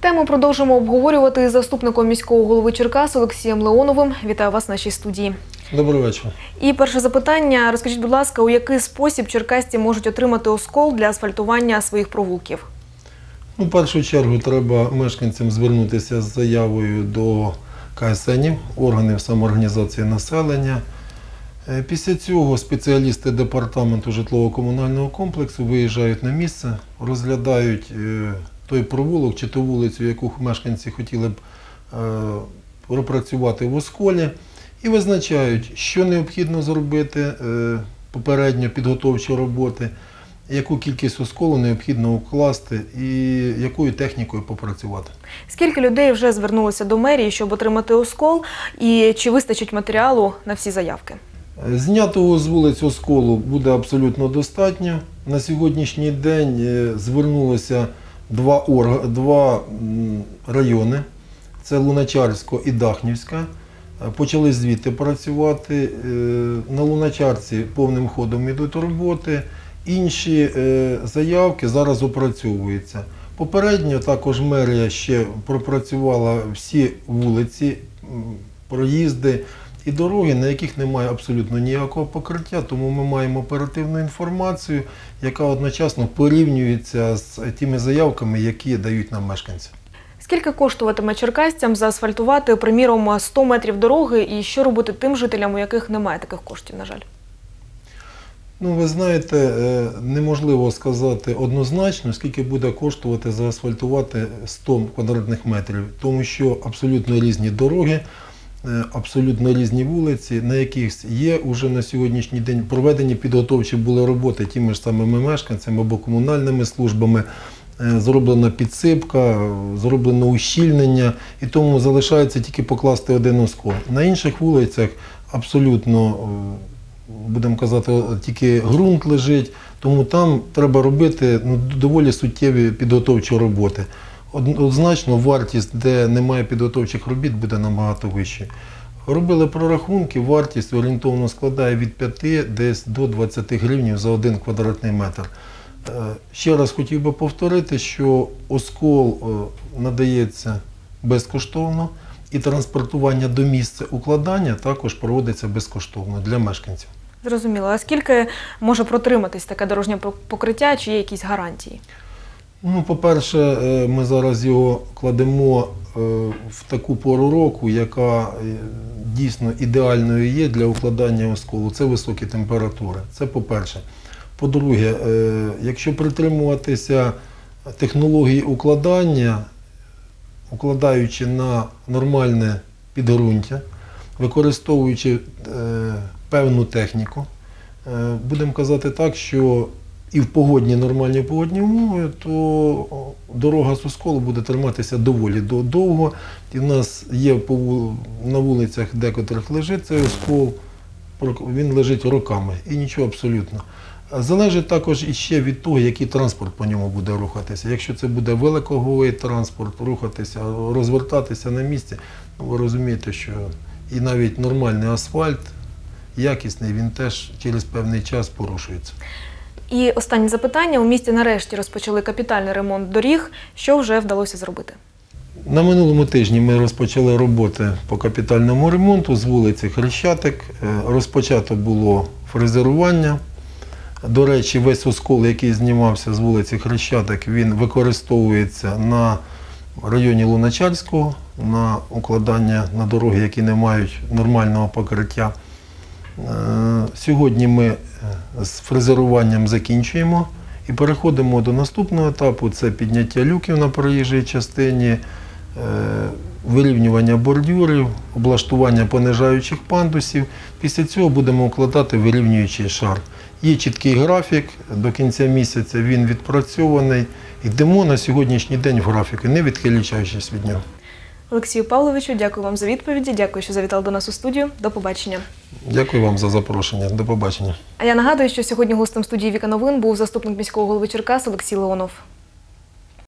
Тему продовжимо обговорювати з заступником міського голови Черкас Олексієм Леоновим. Вітаю вас в нашій студії. Добрий вечір. І перше запитання: розкажіть, будь ласка, у який спосіб черкасці можуть отримати оскол для асфальтування своїх провулків? Ну, першу чергу треба мешканцям звернутися з заявою до КСНів, органів самоорганізації населення. Е, Після цього спеціалісти департаменту житлово-комунального комплексу виїжджають на місце, розглядають е, той провулок чи ту вулицю, яку мешканці хотіли б е, пропрацювати в осколі, і визначають, що необхідно зробити е, попередньо підготовчі роботи, яку кількість осколу необхідно укласти і якою технікою попрацювати. Скільки людей вже звернулося до мерії, щоб отримати оскол, і чи вистачить матеріалу на всі заявки? Знятого з вулиць осколу буде абсолютно достатньо. На сьогоднішній день е, звернулося два, орг... два райони: це Луначарсько і Дахнівська. Е, Почали звідти працювати. Е, На Луначарці повним ходом йдуть роботи. Інші е, заявки зараз опрацьовуються. Попередньо також мерія ще пропрацювала всі вулиці, проїзди і дороги, на яких немає абсолютно ніякого покриття, тому ми маємо оперативну інформацію, яка одночасно порівнюється з тими заявками, які дають нам мешканці. Скільки коштуватиме черкасцям заасфальтувати, приміром, 100 метрів дороги, і що робити тим жителям, у яких немає таких коштів, на жаль? Ну, ви знаєте, е, неможливо сказати однозначно, скільки буде коштувати заасфальтувати 100 квадратних метрів, тому що абсолютно різні дороги, абсолютно різні вулиці, на яких є вже на сьогоднішній день проведені підготовчі були роботи тими ж самими мешканцями або комунальними службами. Е, Зроблена підсипка, зроблено ущільнення, і тому залишається тільки покласти один оскол. На інших вулицях абсолютно е, будемо казати, тільки ґрунт лежить, тому там треба робити ну, доволі суттєві підготовчі роботи. Од- Однозначно, вартість, де немає підготовчих робіт, буде набагато вищою. Робили прорахунки, вартість орієнтовно складає від 5 десь до 20 гривень за один квадратний метр. Е, Ще раз хотів би повторити, що оскол е, надається безкоштовно і транспортування до місця укладання також проводиться безкоштовно для мешканців. Зрозуміло. А скільки може протриматись таке дорожнє пок- покриття, чи є якісь гарантії? Ну, по-перше, е, ми зараз його кладемо е, в таку пору року, яка е, дійсно ідеальною є для укладання осколу. Це високі температури. Це по-перше. По-друге, якщо притримуватися технології укладання, укладаючи на нормальне підґрунтя, використовуючи певну техніку, будемо казати так, що і в погодні нормальні погодні умови, то дорога з осколу буде триматися доволі довго. І в нас є на вулицях, декотрих лежить цей оскол, він лежить роками і нічого абсолютно. Залежить також іще від того, який транспорт по ньому буде рухатися. Якщо це буде великоговий транспорт, рухатися, розвертатися на місці, ну, ви розумієте, що і навіть нормальний асфальт, якісний, він теж через певний час порушується. І останнє запитання: у місті нарешті розпочали капітальний ремонт доріг. Що вже вдалося зробити? На минулому тижні ми розпочали роботи по капітальному ремонту з вулиці Хрещатик. Е, Розпочато було фрезерування. До речі, весь оскол, який знімався з вулиці Хрещатик, він використовується на районі Луначарського на укладання на дороги, які не мають нормального покриття. Е, Сьогодні ми е, з фрезеруванням закінчуємо і переходимо до наступного етапу. Це підняття люків на проїжджій частині, е, вирівнювання бордюрів, облаштування понижаючих пандусів. Після цього будемо укладати вирівнюючий шар. Є чіткий графік, до кінця місяця він відпрацьований. Йдемо на сьогоднішній день в графіки, не відхилячаючись від нього. Олексію Павловичу, дякую вам за відповіді. Дякую, що завітали до нас у студію. До побачення. Дякую вам за запрошення. До побачення. А я нагадую, що сьогодні гостем студії Віка Новин був заступник міського голови Черкас Олексій Леонов.